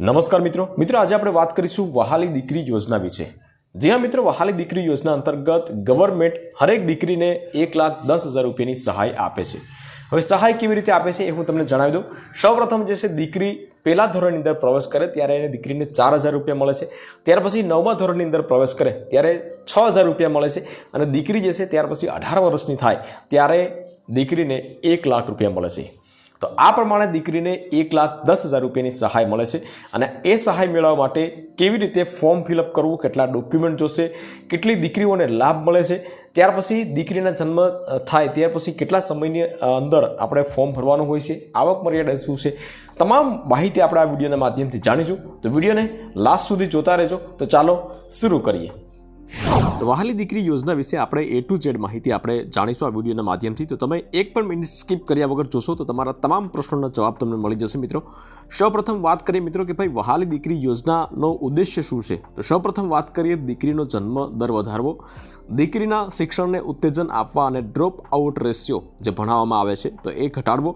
નમસ્કાર મિત્રો. મિત્રો, આજે આપણે વાત કરીશું વહાલી દીકરી યોજના વિશે. જી હા મિત્રો, વહાલી દીકરી યોજના અંતર્ગત ગવર્મેન્ટ હરેક દીકરીને એક લાખ દસ હજાર રૂપિયાની સહાય આપે છે. હવે સહાય કેવી રીતે આપે છે એ હું તમને જણાવી દઉં. સૌપ્રથમ જે છે, દીકરી પહેલા ધોરણની અંદર પ્રવેશ કરે, ત્યારે એને દીકરીને ચાર હજાર રૂપિયા મળે છે. ત્યાર પછી નવમા ધોરણની અંદર પ્રવેશ કરે, ત્યારે છ હજાર રૂપિયા મળે છે. અને દીકરી જે છે, ત્યાર પછી અઢાર વર્ષની થાય, ત્યારે દીકરીને એક લાખ રૂપિયા મળે છે. તો આ પ્રમાણે દીકરીને એક લાખ દસ હજાર રૂપિયાની સહાય મળે છે અને એ સહાય મેળવવા માટે કેવી રીતે ફોર્મ ફિલઅપ કરવું, કેટલા ડોક્યુમેન્ટ જોશે, કેટલી દીકરીઓને લાભ મળે છે, ત્યાર પછી દીકરીના જન્મ થાય, ત્યાર પછી કેટલા સમયની અંદર આપણે ફોર્મ ભરવાનું હોય છે, આવક મર્યાદા શું છે, તમામ માહિતી આપણે આ વિડીયોના માધ્યમથી જાણીશું. તો વિડીયોને લાસ્ટ સુધી જોતા રહેજો. તો ચાલો, શરૂ કરીએ. વહાલી દીકરી યોજના વિશે આપણે એ ટુ ઝેડ માહિતી આપણે જાણીશું આ વિડીયોના માધ્યમથી. તો તમે એક પણ મિનિટ સ્કીપ કર્યા વગર જોશો તો તમારા તમામ પ્રશ્નોના જવાબ તમને મળી જશે મિત્રો. સૌપ્રથમ વાત કરીએ મિત્રો કે ભાઈ વહાલી દીકરી યોજનાનો ઉદ્દેશ્ય શું છે? તો સૌપ્રથમ વાત કરીએ દીકરીનો જન્મ દર વધારવો. દીકરીના શિક્ષણને ઉત્તેજન આપવા અને ડ્રોપ આઉટ રેશિયો જે ભણાવવામાં આવે છે તો એ ઘટાડવો.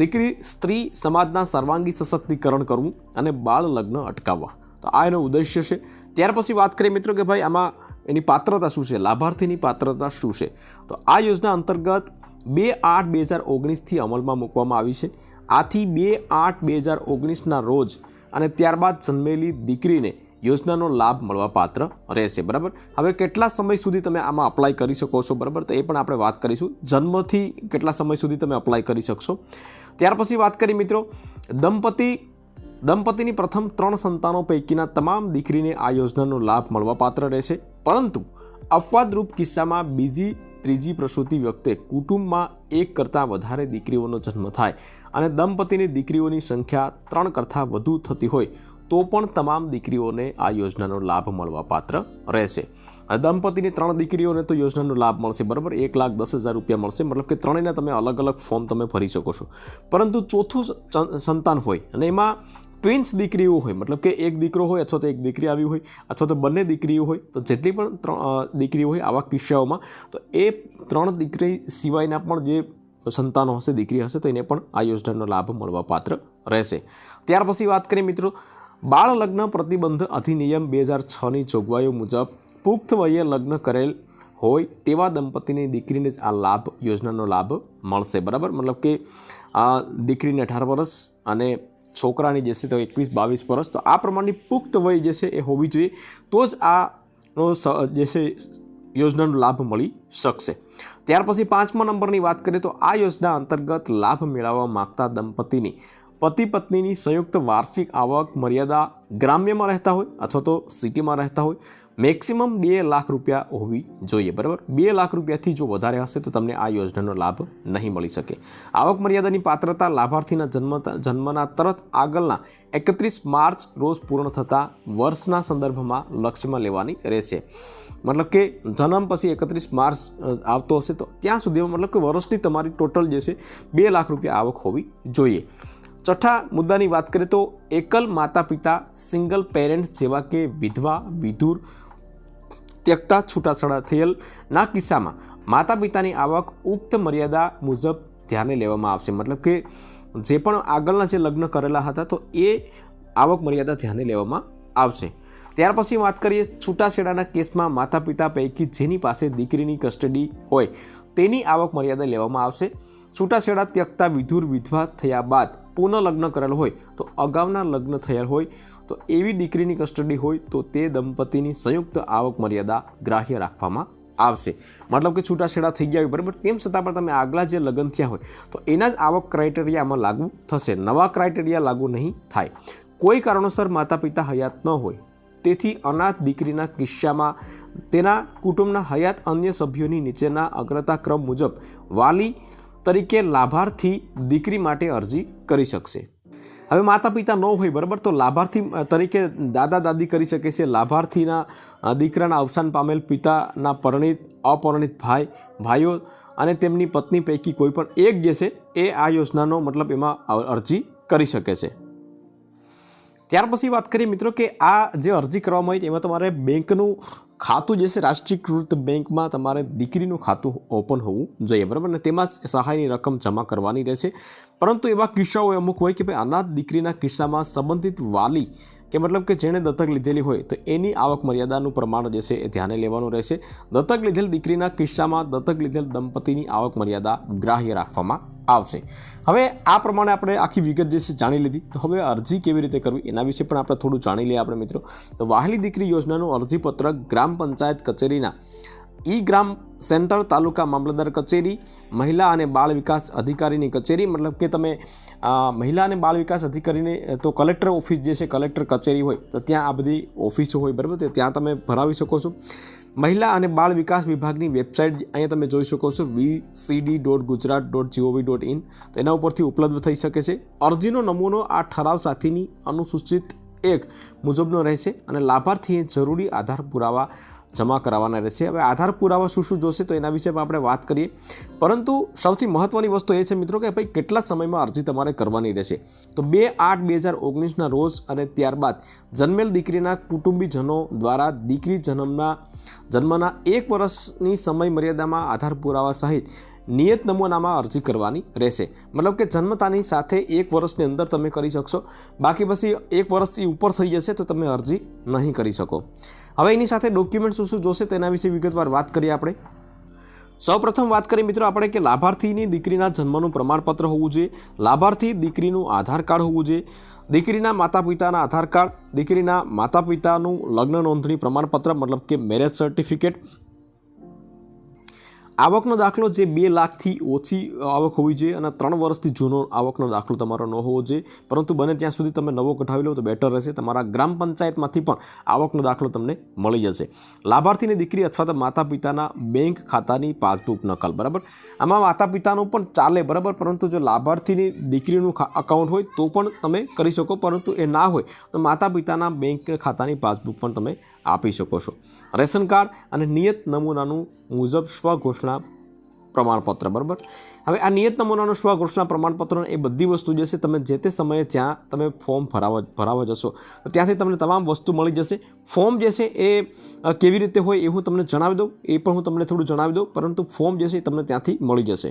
દીકરી સ્ત્રી સમાજના સર્વાંગી સશક્તિકરણ કરવું અને બાળ લગ્ન અટકાવવા. તો આ એનો ઉદ્દેશ્ય છે. ત્યાર પછી વાત કરીએ મિત્રો કે ભાઈ આમાં એની પાત્રતા શું છે? લાભાર્થીની પાત્રતા શું છે? તો આ યોજના અંતર્ગત બે આઠ બે હજાર ઓગણીસથી અમલમાં મૂકવામાં આવી છે. આથી બે આઠ બે હજાર ઓગણીસના રોજ અને ત્યારબાદ જન્મેલી દીકરીને યોજનાનો લાભ મળવા પાત્ર રહેશે. બરાબર? હવે કેટલા સમય સુધી તમે આમાં અપ્લાય કરી શકો છો? બરાબર? તો એ પણ આપણે વાત કરીશું. જન્મથી કેટલા સમય સુધી તમે અપ્લાય કરી શકશો? ત્યાર પછી વાત કરી મિત્રો, દંપતી, દંપતીની પ્રથમ ત્રણ સંતાનો પૈકીના તમામ દીકરીને આ યોજનાનો લાભ મળવા પાત્ર રહેશે. પરંતુ અપવાદરૂપ કિસ્સામાં બીજી, ત્રીજી પ્રસૂતિ વખતે કુટુંબમાં એક કરતાં વધારે દીકરીઓનો જન્મ થાય અને દંપતીની દીકરીઓની સંખ્યા ત્રણ કરતાં વધુ થતી હોય તો પણ તમામ દીકરીઓને આ યોજનાનો લાભ મળવા પાત્ર રહેશે. દંપતીની ત્રણ દીકરીઓને તો યોજનાનો લાભ મળશે, બરાબર? એક લાખ દસ હજાર રૂપિયા મળશે. મતલબ કે ત્રણેયના તમે અલગ અલગ ફોર્મ તમે ભરી શકો છો. પરંતુ ચોથું સંતાન હોય અને એમાં ટ્વિન્સ દીકરીઓ હોય, મતલબ કે એક દીકરો હોય અથવા તો એક દીકરી આવી હોય અથવા તો બંને દીકરીઓ હોય, તો જેટલી પણ ત્રણ દીકરીઓ હોય આવા કિસ્સાઓમાં, તો એ ત્રણ દીકરી સિવાયના પણ જે સંતાનો હશે, દીકરી હશે, તો એને પણ આ યોજનાનો લાભ મળવા પાત્ર રહેશે. ત્યાર પછી વાત કરીએ મિત્રો બાળ લગ્ન પ્રતિબંધ અધિનિયમ બે હજાર છની જોગવાઈઓ મુજબ પુખ્ત વયે લગ્ન કરેલ હોય તેવા દંપતીની દીકરીને જ આ લાભ, યોજનાનો લાભ મળશે. બરાબર? મતલબ કે આ દીકરીને અઢાર વર્ષ અને છોકરાની જે છે તો એકવીસ, બાવીસ વર્ષ, તો આ પ્રમાણની પુખ્ત વય જે છે એ હોવી જોઈએ, તો જ આ જે છે, યોજનાનો લાભ મળી શકશે. ત્યાર પછી પાંચમા નંબરની વાત કરીએ તો આ યોજના અંતર્ગત લાભ મેળવવા માગતા દંપતીની પતિ પત્નીની સંયુક્ત વાર્ષિક આવક મર્યાદા ગ્રામ્યમાં રહેતા હોય અથવા તો સિટીમાં રહેતા હોય, મેક્સિમમ બે લાખ રૂપિયા હોવી જોઈએ, બરાબર? બે લાખ રૂપિયાથી જો વધારે હશે તો તમને આ યોજનાનો લાભ નહીં મળી શકે. આવક મર્યાદાની પાત્રતા લાભાર્થીના જન્મ જન્મના તરત આગળના એકત્રીસ માર્ચ રોજ પૂર્ણ થતા વર્ષના સંદર્ભમાં લક્ષ્યમાં લેવાની રહેશે. મતલબ કે જન્મ પછી એકત્રીસ માર્ચ આવતો હશે તો ત્યાં સુધીમાં મતલબ કે વર્ષની તમારી ટોટલ જે છે, બે લાખ રૂપિયા આવક હોવી જોઈએ. છઠ્ઠા મુદ્દાની વાત કરીએ તો એકલ માતા પિતા સિંગલ પેરેન્ટ્સ જેવા કે વિધવા, વિધુર, ત્યક્તા, છૂટાછેડા થયેલના કિસ્સામાં માતા પિતાની આવક ઉક્ત મર્યાદા મુજબ ધ્યાને લેવામાં આવશે. મતલબ કે જે પણ આગળના જે લગ્ન કરેલા હતા તો એ આવક મર્યાદા ધ્યાને લેવામાં આવશે. ત્યાર પછી વાત કરીએ છૂટાછેડાના કેસમાં માતા પિતા પૈકી જેની પાસે દીકરીની કસ્ટડી હોય તેની આવક મર્યાદા લેવામાં આવશે. છૂટાછેડા ત્યક્તા વિધુર વિધવા થયા બાદ પુનઃ લગ્ન કરેલ હોય તો અગાઉના લગ્ન થયેલ હોય તો એવી દીકરીની કસ્ટડી હોય તો તે દંપતીની સંયુક્ત આવક મર્યાદા ગ્રાહ્ય રાખવામાં આવશે. મતલબ કે છૂટાછેડા થઈ ગયા હોય બરાબર, તેમ છતાં પણ તમે આગલા જે લગ્ન થયા હોય તો એના જ આવક ક્રાઇટેરિયામાં લાગુ થશે. નવા ક્રાઇટેરિયા લાગુ નહીં થાય. કોઈ કારણોસર માતા પિતા હયાત ન હોય તેથી અનાથ દીકરીના કિસ્સામાં તેના કુટુંબના હયાત અન્ય સભ્યોની નીચેના અગ્રતા ક્રમ મુજબ વાલી તરીકે લાભાર્થી દીકરી માટે અરજી કરી શકશે. હવે માતા પિતા ન હોય, બરાબર? તો લાભાર્થી તરીકે દાદા દાદી કરી શકે છે. લાભાર્થીના દીકરાના અવસાન પામેલ પિતાના પરણિત, અપરિણિત ભાઈ, ભાઈઓ અને તેમની પત્ની પૈકી કોઈ પણ એક જે છે, એ આ યોજનાનો મતલબ એમાં અરજી કરી શકે છે. ત્યાર પછી વાત કરીએ મિત્રો કે આ જે અરજી કરવામાં આવી એમાં તમારે બેંકનું ખાતું જે છે, રાષ્ટ્રીયકૃત બેંકમાં તમારે દીકરીનું ખાતું ઓપન હોવું જોઈએ, બરાબર? ને તેમાં સહાયની રકમ જમા કરવાની રહેશે. પરંતુ એવા કિસ્સાઓ અમુક હોય કે ભાઈ, અનાથ દીકરીના કિસ્સામાં સંબંધિત વાલી કે મતલબ કે જેણે દત્તક લીધેલી હોય, તો એની આવક મર્યાદાનું પ્રમાણ જે છે એ ધ્યાને લેવાનું રહેશે. દત્તક લીધેલ દીકરીના કિસ્સામાં દત્તક લીધેલ દંપતીની આવક મર્યાદા ગ્રાહ્ય રાખવામાં આવશે. હવે આ પ્રમાણે આપણે આખી વિગત જે છે જાણી લીધી. તો હવે અરજી કેવી રીતે કરવી એના વિશે પણ આપણે થોડું જાણી લઈએ આપણે મિત્રો. તો વાહલી દીકરી યોજનાનું અરજીપત્રક ગ્રામ પંચાયત કચેરીના ઈ ગ્રામ સેન્ટર તાલુકા મામલતદાર કચેરી, મહિલા અને બાળ વિકાસ અધિકારીની કચેરી. મતલબ કે તમે મહિલા અને બાળ વિકાસ અધિકારીને તો કલેક્ટર ઓફિસ જે છે, કલેક્ટર કચેરી હોય, તો ત્યાં આ બધી ઓફિસો હોય, બરાબર? ત્યાં તમે ભરાવી શકો છો. મહિલા અને બાળ વિકાસ વિભાગની વેબસાઇટ અહીંયા તમે જોઈ શકો છો VCD dot Gujarat dot GOV dot in તો એના ઉપરથી ઉપલબ્ધ થઈ શકે છે. અરજીનો નમૂનો આ ઠરાવ સાથેની અનુસૂચિત એક મુજબનો રહેશે અને લાભાર્થીએ જરૂરી આધાર પુરાવા જમા કરાવવાના રહેશે. હવે આધાર પુરાવા શું શું જોશે તો એના વિશે પણ આપણે વાત કરીએ. પરંતુ સૌથી મહત્ત્વની વસ્તુ એ છે મિત્રો કે ભાઈ કેટલા સમયમાં અરજી તમારે કરવાની રહેશે. તો બે આઠ બે હજાર ઓગણીસના રોજ અને ત્યારબાદ જન્મેલ દીકરીના કુટુંબીજનો દ્વારા દીકરી જન્મના જન્મના એક વર્ષની સમય મર્યાદામાં આધાર પુરાવા સહિત નિયત નમૂનામાં અરજી કરવાની રહેશે. મતલબ કે જન્મતાની સાથે એક વર્ષની અંદર તમે કરી શકશો. બાકી પછી એક વર્ષથી ઉપર થઈ જશે તો તમે અરજી નહીં કરી શકો. હવે એની સાથે ડોક્યુમેન્ટ શું શું જોશે તેના વિશે વિગતવાર વાત કરીએ આપણે. સૌપ્રથમ વાત કરીએ મિત્રો આપણે કે લાભાર્થીની દીકરીના જન્મનું પ્રમાણપત્ર હોવું જોઈએ. લાભાર્થી દીકરીનું આધાર કાર્ડ હોવું જોઈએ. દીકરીના માતા પિતાના આધાર કાર્ડ, દીકરીના માતા પિતાનું લગ્ન નોંધણી પ્રમાણપત્ર, મતલબ કે મેરેજ સર્ટિફિકેટ આવકનો દાખલો જે બે લાખથી ઓછી આવક હોવી જોઈએ અને ત્રણ વર્ષથી જૂનો આવકનો દાખલો તમારો ન હોવો જોઈએ. પરંતુ બને ત્યાં સુધી તમે નવો કઢાવી લો તો બેટર રહેશે. તમારા ગ્રામ પંચાયતમાંથી પણ આવકનો દાખલો તમને મળી જશે. લાભાર્થીની દીકરી અથવા તો માતા પિતાના બેંક ખાતાની પાસબુક નકલ, બરાબર? આમાં માતા પિતાનું પણ ચાલે, બરાબર? પરંતુ જો લાભાર્થીની દીકરીનું અકાઉન્ટ હોય તો પણ તમે કરી શકો, પરંતુ એ ના હોય તો માતા પિતાના બેંક ખાતાની પાસબુક પણ તમે આપી શકો છો. રેશન કાર્ડ અને નિયત નમૂનાનું મુજબ સ્વઘોષણા પ્રમાણપત્ર, બરાબર? હવે આ નિયત નમૂનાનું સ્વઘોષણા પ્રમાણપત્ર એ બધી વસ્તુ જે છે, તમે જે તે સમયે જ્યાં તમે ફોર્મ ભરાવા ભરાવા જશો, ત્યાંથી તમને તમામ વસ્તુ મળી જશે. ફોર્મ જે છે એ કેવી રીતે હોય એ હું તમને જણાવી દઉં. એ પણ હું તમને થોડું જણાવી દઉં, પરંતુ ફોર્મ જે છે એ તમને ત્યાંથી મળી જશે.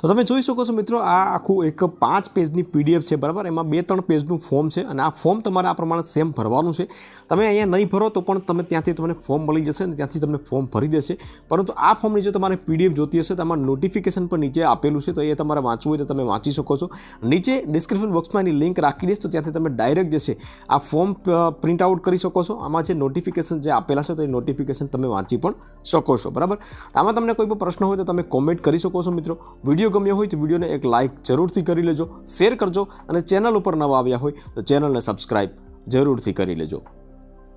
તો તમે જોઈ શકો છો મિત્રો, આ આખું એક પાંચ પેજની પીડીએફ છે, બરાબર? એમાં બે ત્રણ પેજનું ફોર્મ છે અને આ ફોર્મ તમારે આ પ્રમાણે સેમ ભરવાનું છે. તમે અહીંયા નહીં ભરો તો પણ તમે ત્યાંથી તમને ફોર્મ મળી જશે અને ત્યાંથી તમને ફોર્મ ભરી દેશે. પરંતુ આ ફોર્મની જો તમારે પીડીએફ જોતી હશે, તમારે નોટિફિકેશન પણ નીચે આપેલું છે, તો એ તમારે વાંચવું હોય તો તમે વાંચી શકો છો. નીચે ડિસ્ક્રિપ્શન બોક્સમાં એની લિંક રાખી દઈશ, તો ત્યાંથી તમે ડાયરેક્ટ જશે આ ફોર્મ પ્રિન્ટ આઉટ કરી શકો છો. આમાં જે નોટિફિકેશન જે આપેલા છે, તો એ નોટિફિકેશન તમે વાંચી પણ શકો છો, બરાબર? આમાં તમને કોઈ પણ પ્રશ્ન હોય તો તમે કોમેન્ટ કરી શકો છો મિત્રો. વીડિયો ગમ્યો હોય તો વિડીયોને એક લાઇક જરૂરથી કરી લેજો શેર કરજો અને ચેનલ ઉપર નવા આવ્યા હોય તો ચેનલને સબસ્ક્રાઈબ જરૂરથી કરી લેજો.